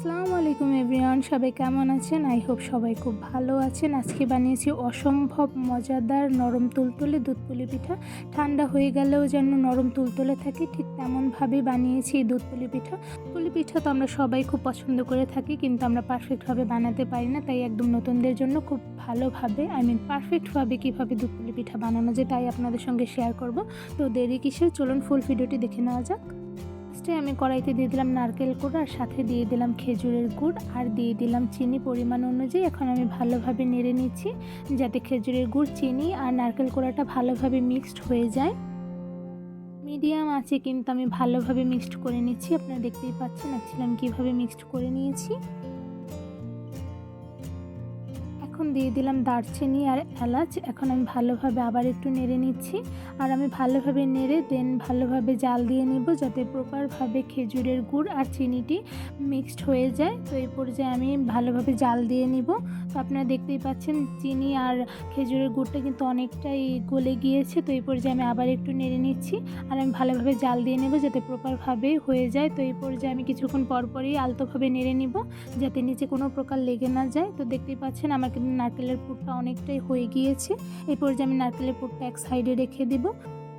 আসসালামু আলাইকুম এভরিওয়ান, সবাই কেমন আছেন? আই হোপ সবাই খুব ভালো আছেন। আজকে বানিয়েছি অসম্ভব মজাদার নরম তুলতুলে দুধ পুলি পিঠা। ঠান্ডা হয়ে গেলেও যেন নরম তুলতুলে থাকে, ঠিক তেমনভাবে বানিয়েছি এই দুধ পুলি পিঠা। পুলি পিঠা তো আমরা সবাই খুব পছন্দ করে থাকি, কিন্তু আমরা পারফেক্টভাবে বানাতে পারি না, তাই একদম নতুনদের জন্য খুব ভালোভাবে, আই মিন পারফেক্টভাবে কীভাবে দুধ পুলি পিঠা বানানো যায় তাই আপনাদের সঙ্গে শেয়ার করব। তো দেরি কিসের? চলুন ফুল ভিডিওটি দেখে নেওয়া যাক। ফার্স্টে আমি কড়াইতে দিয়ে দিলাম নারকেল গুড় আর সাথে দিয়ে দিলাম খেজুরের গুড় আর দিয়ে দিলাম চিনি পরিমাণ অনুযায়ী। এখন আমি ভালোভাবে নেড়ে নিচ্ছি যাতে খেজুরের গুড়, চিনি আর নারকেল কোড়াটা ভালোভাবে মিক্সড হয়ে যায়। মিডিয়াম আছে কিন্তু আমি ভালোভাবে মিক্সড করে নিচ্ছি। আপনারা দেখতেই পাচ্ছেন আসলে আমি কীভাবে মিক্সড করে নিয়েছি। এখন দিয়ে দিলাম দারচিনি আর এলাচ। এখন আমি ভালোভাবে আবার একটু নেড়ে নিচ্ছি। আর আমি ভালোভাবে নেড়ে দেন ভালোভাবে জাল দিয়ে নিব যাতে প্রপারভাবে খেজুরের গুড় আর চিনিটি মিক্সড হয়ে যায়। তো এই পর্যায়ে আমি ভালোভাবে জাল দিয়ে নিব। তো আপনারা দেখতেই পাচ্ছেন চিনি আর খেজুরের গুড়টা কিন্তু অনেকটাই গলে গিয়েছে। তো এই পর্যায়ে আমি আবার একটু নেড়ে নিচ্ছি। আর আমি ভালোভাবে জাল দিয়ে নেব যাতে প্রপারভাবে হয়ে যায়। তো এই পর্যায়ে আমি কিছুক্ষণ পরপরই আলতোভাবে নেড়ে নিব যাতে নিচে কোনো প্রকার লেগে না যায়। তো দেখতেই পাচ্ছেন আমার কিন্তু নারকেলের পুরটা অনেকটাই হয়ে গিয়েছে। এই পর্যায়ে আমি নারকেলের পুরটা এক সাইডে রেখে দিব।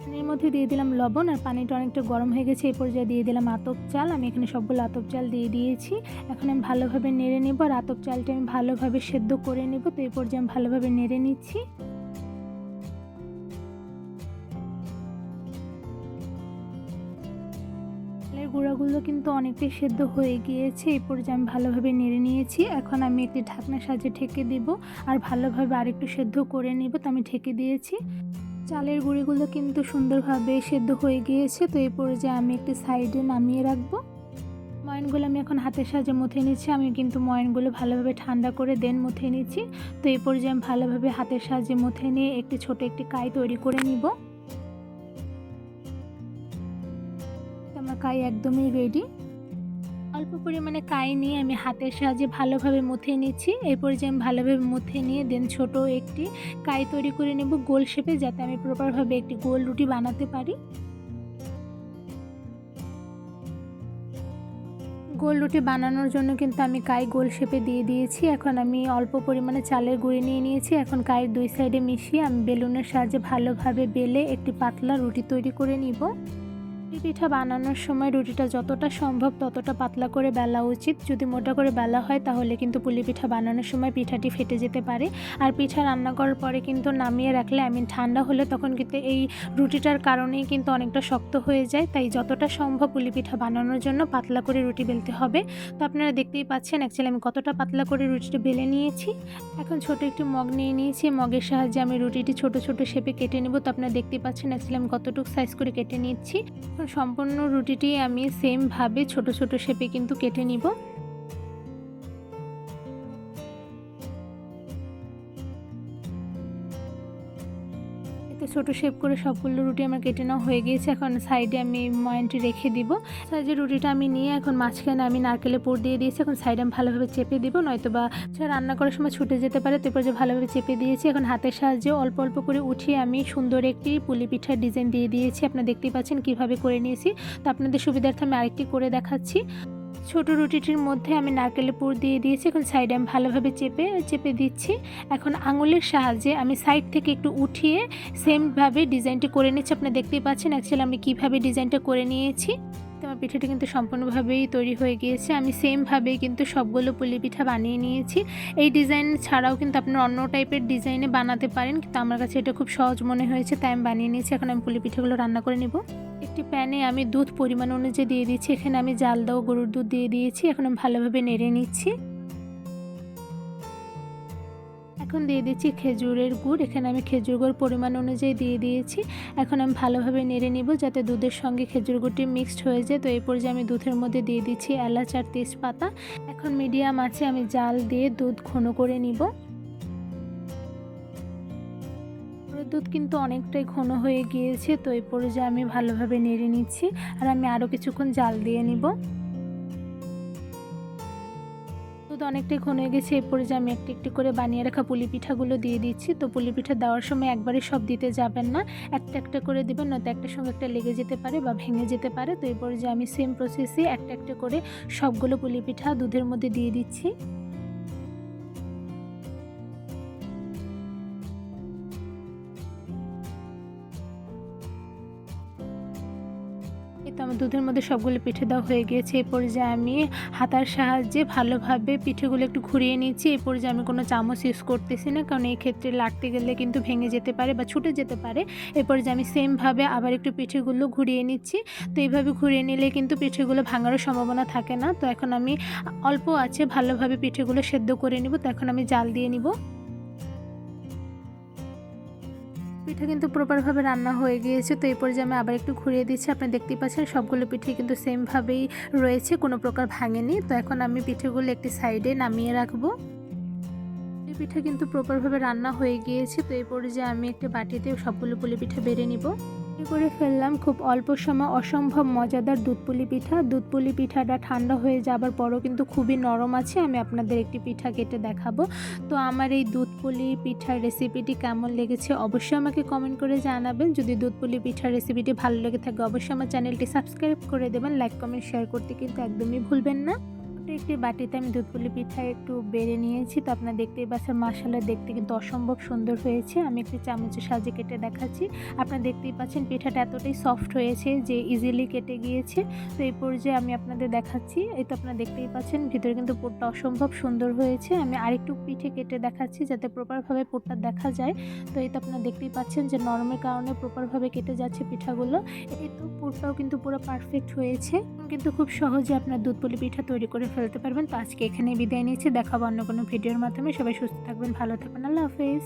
পানির মধ্যে দিয়ে দিলাম লবণ আর পানিটা অনেকটা গরম হয়ে গেছে। এই পর্যায়ে দিয়ে দিলাম আতপ চাল, আমি এখানে সবগুলো আতপ চাল দিয়ে দিয়েছি। এখন আমি ভালোভাবে নেড়ে নেব আর আতপ চালটা আমি ভালোভাবে সেদ্ধ করে নেব। তো এই পর্যায়ে আমি ভালোভাবে নেড়ে নিচ্ছি চালের কিন্তু অনেকটাই সেদ্ধ হয়ে গিয়েছে। এই পর্যায়ে আমি ভালোভাবে নেড়ে নিয়েছি। এখন আমি একটি ঢাকনা সাজে ঢেকে দেব। আর ভালোভাবে আরেকটু সেদ্ধ করে নিব। তো আমি ঢেকে দিয়েছি। চালের গুঁড়িগুলো কিন্তু সুন্দরভাবে সেদ্ধ হয়ে গিয়েছে। তো এই পর্যায়ে আমি একটি সাইডে নামিয়ে রাখব। ময়নগুলো আমি এখন হাতের সাহায্যে মুথে নিচ্ছি। আমি কিন্তু ময়নগুলো ভালোভাবে ঠান্ডা করে দেন মুথে নিচ্ছি। তো এই পর্যায়ে আমি ভালোভাবে হাতের সাহায্যে মুথে নিয়ে একটি ছোট একটি কাই তৈরি করে নিব। আমার কাই একদমই রেডি অল্প পরিমাণে কাই নিয়ে আমি হাতের সাহায্যে ভালোভাবে মুথে নিচ্ছি। এরপর যে আমি ভালোভাবে মুথে নিয়ে দেন ছোট একটি কাই তৈরি করে নেব গোল শেপে যাতে আমি প্রপারভাবে একটি গোল রুটি বানাতে পারি। গোল রুটি বানানোর জন্য কিন্তু আমি কাই গোল শেপে দিয়ে দিয়েছি। এখন আমি অল্প পরিমাণে চালের গুঁড়ি নিয়ে নিয়েছি। এখন কাইয়ের দুই সাইডে মিশিয়ে আমি বেলুনের সাহায্যে ভালোভাবে বেলে একটি পাতলা রুটি তৈরি করে নিব। পিঠা বানানোর সময় রুটিটা যতটা সম্ভব ততটা পাতলা করে বেলা উচিত। যদি মোটা করে বেলা হয়, তাহলে কিন্তু পুলি পিঠা বানানোর সময় পিঠাটি ফেটে যেতে পারে। আর পিঠা রান্না করার পরে কিন্তু নামিয়ে রাখলে আমি ঠান্ডা হলে তখন কিন্তু এই রুটিটার কারণেই কিন্তু অনেকটা শক্ত হয়ে যায়। তাই যতটা সম্ভব পুলি পিঠা বানানোর জন্য পাতলা করে রুটি বেলতে হবে। তো আপনারা দেখতেই পাচ্ছেন অ্যাকচুয়ালি আমি কতটা পাতলা করে রুটিটা বেলে নিয়েছি। এখন ছোট একটি মগ নিয়ে নিয়েছি। মগের সাহায্যে আমি রুটিটি ছোট ছোট শেপে কেটে নেব। তো আপনারা দেখতেই পাচ্ছেন অ্যাকচুয়ালি আমি কতটুকু সাইজ করে কেটে নিচ্ছি। সম্পূর্ণ রুটিটি আমি সেমভাবে ছোট ছোট শেপে কিন্তু কেটে নিব। ছোট শেপ করে সবগুলো রুটি আমার কেটে নেওয়া হয়ে গিয়েছে। এখন সাইডে আমি ময়নটি রেখে দিব। সাইডে রুটিটা আমি নিয়ে এখন মাঝখানে আমি নারকেলে পুর দিয়ে দিয়েছি। এখন সাইডে আমি ভালোভাবে চেপে দিব নয়তো বা রান্না করার সময় ছুটে যেতে পারে তারপর যে ভালোভাবে চেপে দিয়েছি, এখন হাতের সাহায্যে অল্প অল্প করে উঠিয়ে আমি সুন্দর একটি পুলি পিঠার ডিজাইন দিয়ে দিয়েছি। আপনারা দেখতেই পাচ্ছেন কীভাবে করে নিয়েছি। তো আপনাদের সুবিধার্থে আমি আরেকটি করে দেখাচ্ছি। ছোট রুটিটির মধ্যে আমি নারকেলের পুর দিয়ে দিয়েছি। এখন সাইডে আমি ভালোভাবে চেপে চেপে দিচ্ছি। এখন আঙুলের সাহায্যে আমি সাইড থেকে একটু উঠিয়ে সেমভাবে ডিজাইনটি করে নিচ্ছি। আপনারা দেখতেই পাচ্ছেন অ্যাকচুয়ালি আমি কীভাবে ডিজাইনটা করে নিয়েছি। তো আমার পিঠাটা কিন্তু সম্পূর্ণভাবেই তৈরি হয়ে গিয়েছে। আমি সেমভাবেই কিন্তু সবগুলো পুলি পিঠা বানিয়ে নিয়েছি। এই ডিজাইন ছাড়াও কিন্তু আপনার অন্য টাইপের ডিজাইনে বানাতে পারেন। কিন্তু আমার কাছে এটা খুব সহজ মনে হয়েছে, তাই আমি বানিয়ে নিয়েছি। এখন আমি পুলি পিঠাগুলো রান্না করে নেব। একটি প্যানে আমি দুধ পরিমাণ অনুযায়ী দিয়ে দিচ্ছি এখানে আমি জাল দাও গরুর দুধ দিয়ে দিয়েছি। এখন আমি ভালোভাবে নেড়ে নিচ্ছি। এখন দিয়ে দিচ্ছি খেজুরের গুড়। এখানে আমি খেজুর গুড় পরিমাণ অনুযায়ী দিয়ে দিয়েছি। এখন আমি ভালোভাবে নেড়ে নিব যাতে দুধের সঙ্গে খেজুর গুড়টি মিক্সড হয়ে যায়। তো এই পর্যায়ে আমি দুধের মধ্যে দিয়ে দিচ্ছি এলাচ আর তেজপাতা। এখন মিডিয়াম আছে আমি জাল দিয়ে দুধ ঘন করে নিব। দুধ কিন্তু অনেকটাই ঘন হয়ে গিয়েছে, তো এই পর্যায়ে আমি ভালোভাবে নেড়ে নিচ্ছি আর আমি আরও কিছুক্ষণ জাল দিয়ে নিব। অনেকটাই ঘন হয়ে গেছে এরপরে যে আমি একটু একটু করে বানিয়ে রাখা পুলি পিঠাগুলো দিয়ে দিচ্ছি। তো পুলি পিঠা দেওয়ার সময় একবারে সব দিতে যাবেন না, একটা একটা করে দিবেন, নয়তো একটা সঙ্গে একটা লেগে যেতে পারে বা ভেঙে যেতে পারে। তো এরপরে যে আমি সেম প্রসেসে একটা একটা করে সবগুলো পুলি পিঠা দুধের মধ্যে দিয়ে দিচ্ছি। আমার দুধের মধ্যে সবগুলো পিঠে দেওয়া হয়ে গিয়েছে। এই পর্যায়ে আমি হাতার সাহায্যে ভালোভাবে পিঠেগুলো একটু ঘুরিয়ে নিচ্ছি। এই পর্যায়ে আমি কোনো চামচ ইউজ করতেছি না, কারণ এই ক্ষেত্রে লাটতে গেলে কিন্তু ভেঙে যেতে পারে বা ছুটে যেতে পারে। এরপর যে আমি সেমভাবে আবার একটু পিঠেগুলো ঘুরিয়ে নিচ্ছি। তো এইভাবে ঘুরিয়ে নিলে কিন্তু পিঠেগুলো ভাঙারও সম্ভাবনা থাকে না। তো এখন আমি অল্প আছে, ভালোভাবে পিঠেগুলো সেদ্ধ করে নিব। তো এখন আমি জাল দিয়ে নিব। পিঠা কিন্তু প্রপারভাবে রান্না হয়ে গিয়েছে, তো এই পর্যায়ে আমি আবার একটু ঘুরিয়ে দিচ্ছি। আপনি দেখতেই পাচ্ছেন সবগুলো পিঠে কিন্তু সেমভাবেই রয়েছে, কোনো প্রকার ভাঙেনি। তো এখন আমি পিঠেগুলো একটি সাইডে নামিয়ে রাখব। পুলি পিঠা কিন্তু প্রপারভাবে রান্না হয়ে গিয়েছে, তো এই পর্যায়ে আমি একটি বাটিতে সবগুলো পুলি পিঠা বেড়ে নিব। করে ফেললাম। খুব অল্প সময় অসম্ভব মজাদার দুধপুলি পিঠা। দুধপুলি পিঠাটা ঠান্ডা হয়ে যাবার পরও কিন্তু খুবই নরম আছে। আমি আপনাদের একটি পিঠা কেটে দেখাবো। তো আমার এই দুধপুলি পিঠার রেসিপিটি কেমন লেগেছে অবশ্যই আমাকে কমেন্ট করে জানাবেন। যদি দুধপুলি পিঠার রেসিপিটি ভালো লেগে থাকে, অবশ্যই আমার চ্যানেলটি সাবস্ক্রাইব করে দেবেন। লাইক কমেন্ট শেয়ার করতে কিন্তু একদমই ভুলবেন না। ছোট্ট একটি বাটিতে আমি দুধপুলি পিঠা একটু বেড়ে নিয়েছি। তো আপনার দেখতেই পাচ্ছেন মশলা দেখতে কিন্তু অসম্ভব সুন্দর হয়েছে। আমি একটি চামচের সাহায্যে কেটে দেখাচ্ছি। আপনারা দেখতেই পাচ্ছেন পিঠাটা এতটাই সফট হয়েছে যে ইজিলি কেটে গিয়েছে। তো এই পর্যায়ে আমি আপনাদের দেখাচ্ছি। এই তো আপনারা দেখতেই পাচ্ছেন ভিতরে কিন্তু পুরটা অসম্ভব সুন্দর হয়েছে। আমি আরেকটু পিঠে কেটে দেখাচ্ছি যাতে প্রপারভাবে পুরটা দেখা যায়। তো এই তো আপনারা দেখতেই পাচ্ছেন যে নরমের কারণে প্রপারভাবে কেটে যাচ্ছে পিঠাগুলো। এই তো পুরটাও কিন্তু পুরো পারফেক্ট হয়েছে। কিন্তু খুব সহজে আপনার দুধ পুলি পিঠা তৈরি করে ফেলতে পারবেন। তো আজকে এখানে বিদায় নিয়েছি দেখাবো অন্য কোনো ভিডিওর মাধ্যমে। সবাই সুস্থ থাকবেন, ভালো থাকবেন। আল্লাহ হাফেজ।